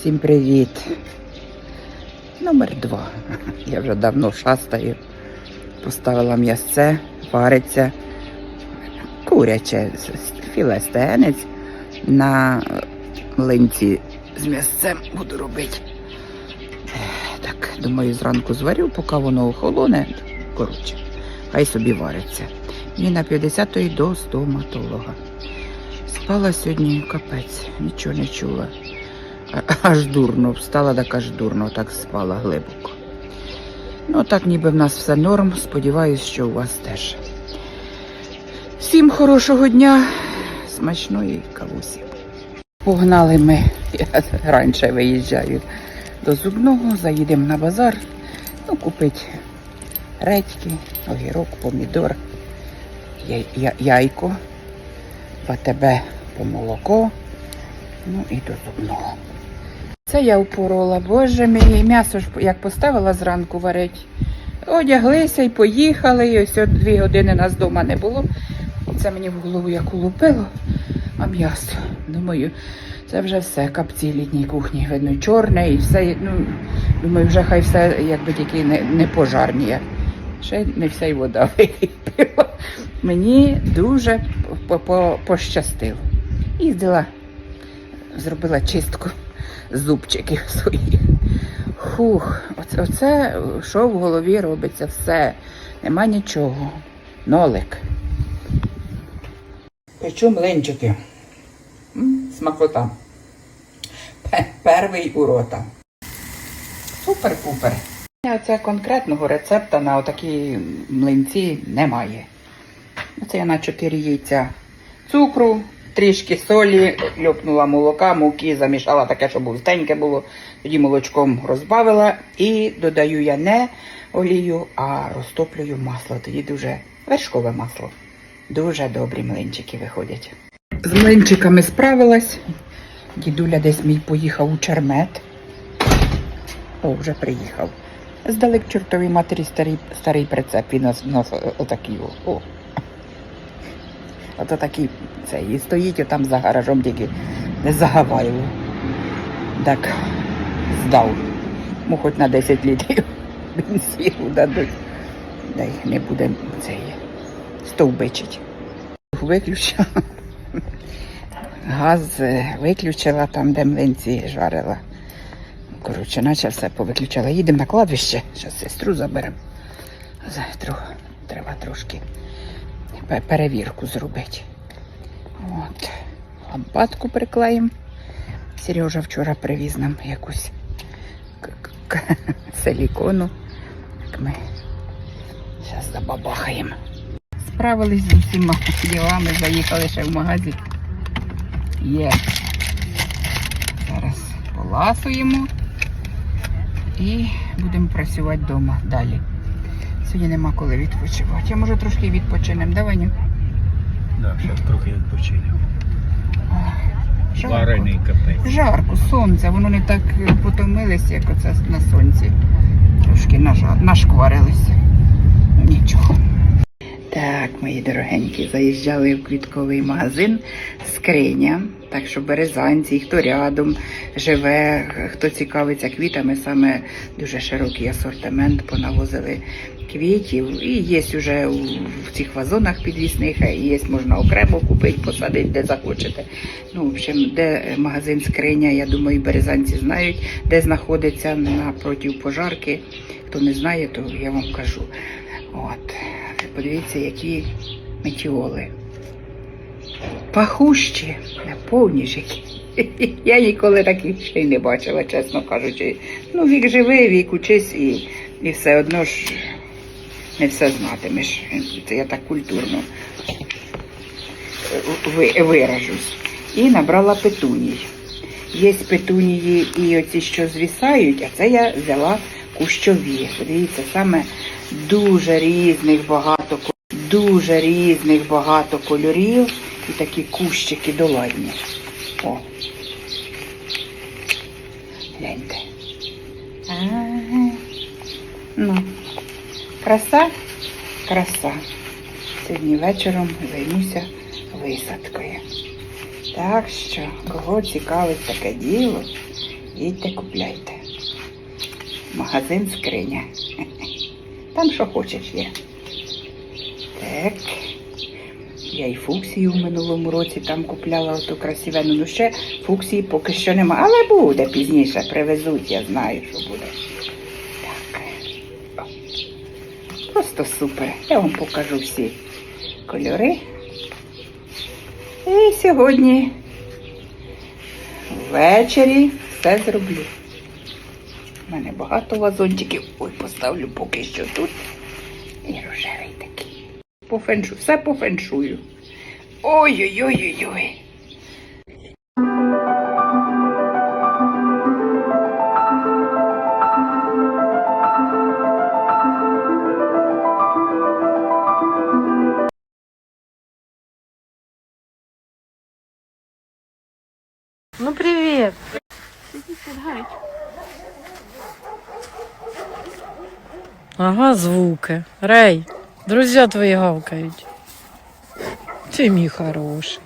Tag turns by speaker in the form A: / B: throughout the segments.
A: Всім привіт. Номер два. Я вже давно шастаю. Поставила м'ясце, вариться куряче, філе стегенець на млинці з м'ясцем буду робити. Так, думаю, зранку зварю, поки воно охолоне. Коротше, хай собі вариться. Мені на 50-ї до стоматолога. Спала сьогодні капець, нічого не чула. Аж дурно, встала так аж дурно, так спала глибоко. Ну, так ніби в нас все норм. Сподіваюсь, що у вас теж. Всім хорошого дня, смачної кавусі. Погнали ми, я раніше виїжджаю до зубного, заїдемо на базар, ну, купити редьки, огірок, помідор, яйко, в АТБ по молоко, ну і до зубного. Це я упорола, боже мій, м'ясо ж як поставила зранку варить. Одяглися і поїхали, і ось дві години нас вдома не було. Це мені в голову як улупило, а м'ясо. Думаю, це вже все, капці літній кухні, видно, чорне і все. Ну, думаю, вже хай все якби тільки не, не пожарніє. Ще не вся й вода випила. Мені дуже по- по- пощастило. Їздила, зробила чистку зубчиків своїх. Хух, оце, оце що в голові робиться, все. Нема нічого. Нолик. Печу млинчики. М, Смакота. Пе- Перший у рота. Супер-пупер. Це конкретного рецепта на отакі млинці немає. Це я на 4 яйця цукру, трішки солі, льопнула молока, муки, замішала таке, щоб густеньке було. Тоді молочком розбавила і додаю я не олію, а розтоплюю масло. Тоді дуже вершкове масло. Дуже добрі млинчики виходять. З млинчиками справилась. Дідуля десь мій поїхав у чермет. О, вже приїхав. Здалек чортовій матері старий, старий прицеп. Він нас, нас отакий. О. Ото такий це. І стоїть отам за гаражом, тільки не загавайло. Так здав. Му хоч на 10 літрів бензину дадуть. Дай не буде цей стовбичить. Виключила. Газ е, виключила там, де млинці жарила. Коротше, наче все повиключала. Їдемо на кладбище. Зараз сестру заберемо. Завтра треба трошки перевірку зробити. От. Лампадку приклеїмо. Сережа вчора привіз нам якусь силікону. Так ми зараз забабахаємо. Справились з усіма ділами, заїхали ще в магазин. Є. Зараз поласуємо і будемо працювати вдома далі. Сьогодні нема коли відпочивати. Я може трошки відпочинемо. Давай.
B: Да, зараз трохи відпочинемо. Варений капець.
A: Жарко, сонце, воно не так потомилось, як оце на сонці. Трошки нашкварилися. Нічого. Так, мої дорогенькі, заїжджали в квітковий магазин скриня. Так що березанці, хто рядом живе, хто цікавиться квітами, саме дуже широкий асортимент понавозили квітів. І є вже в цих вазонах підвісних, є можна окремо купити, посадити, де захочете. Ну, в общем, де магазин скриня, я думаю, березанці знають, де знаходиться напроти пожарки. Хто не знає, то я вам кажу. От, подивіться, які метіоли. Пахущі, повні ж. Я ніколи таких ще й не бачила, чесно кажучи. Ну, вік живий, вік учись і, і все одно ж не все знатимеш. Це я так культурно виражусь. І набрала петуній. Є петунії і оці, що звісають, а це я взяла кущові. Подивіться, саме дуже різних багато дуже різних багато кольорів і такі кущики доладні. О. Гляньте. Ага. Ну, краса, краса. Сьогодні вечором займуся висадкою. Так що, кого цікавить таке діло, Їдьте, купляйте. Магазин скриня. Там що хочеш є. Так. Я і фуксію в минулому році там купляла оту красивену. Ну ще фуксії поки що нема. Але буде пізніше, привезуть, я знаю, що буде. Так. О. Просто супер. Я вам покажу всі кольори. І сьогодні ввечері все зроблю. У мене багато вазончиків. Ой, поставлю поки що тут. І рожевий такий. По феншу, все по феншую. Ой-ой-ой-ой-ой.
C: Ага, звуки. Рей, друзі твої гавкають. Ти мій хороший.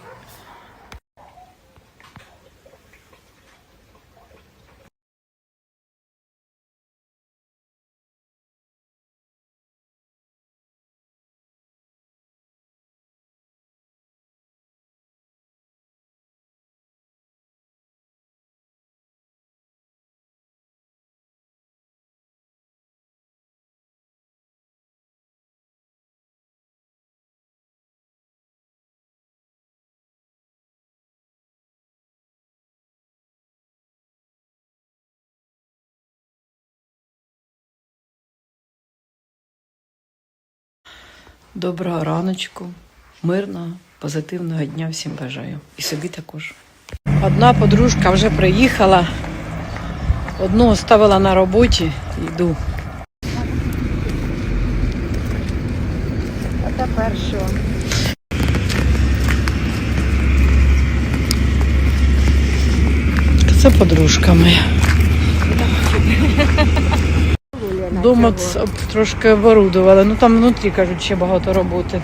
C: Доброго раночку, мирного, позитивного дня всім бажаю. І собі також. Одна подружка вже приїхала, одну оставила на роботі, йду.
A: А тепер що?
C: Це подружка моя. Дома трошки оборудували. Ну там внутрі кажуть, ще багато роботи.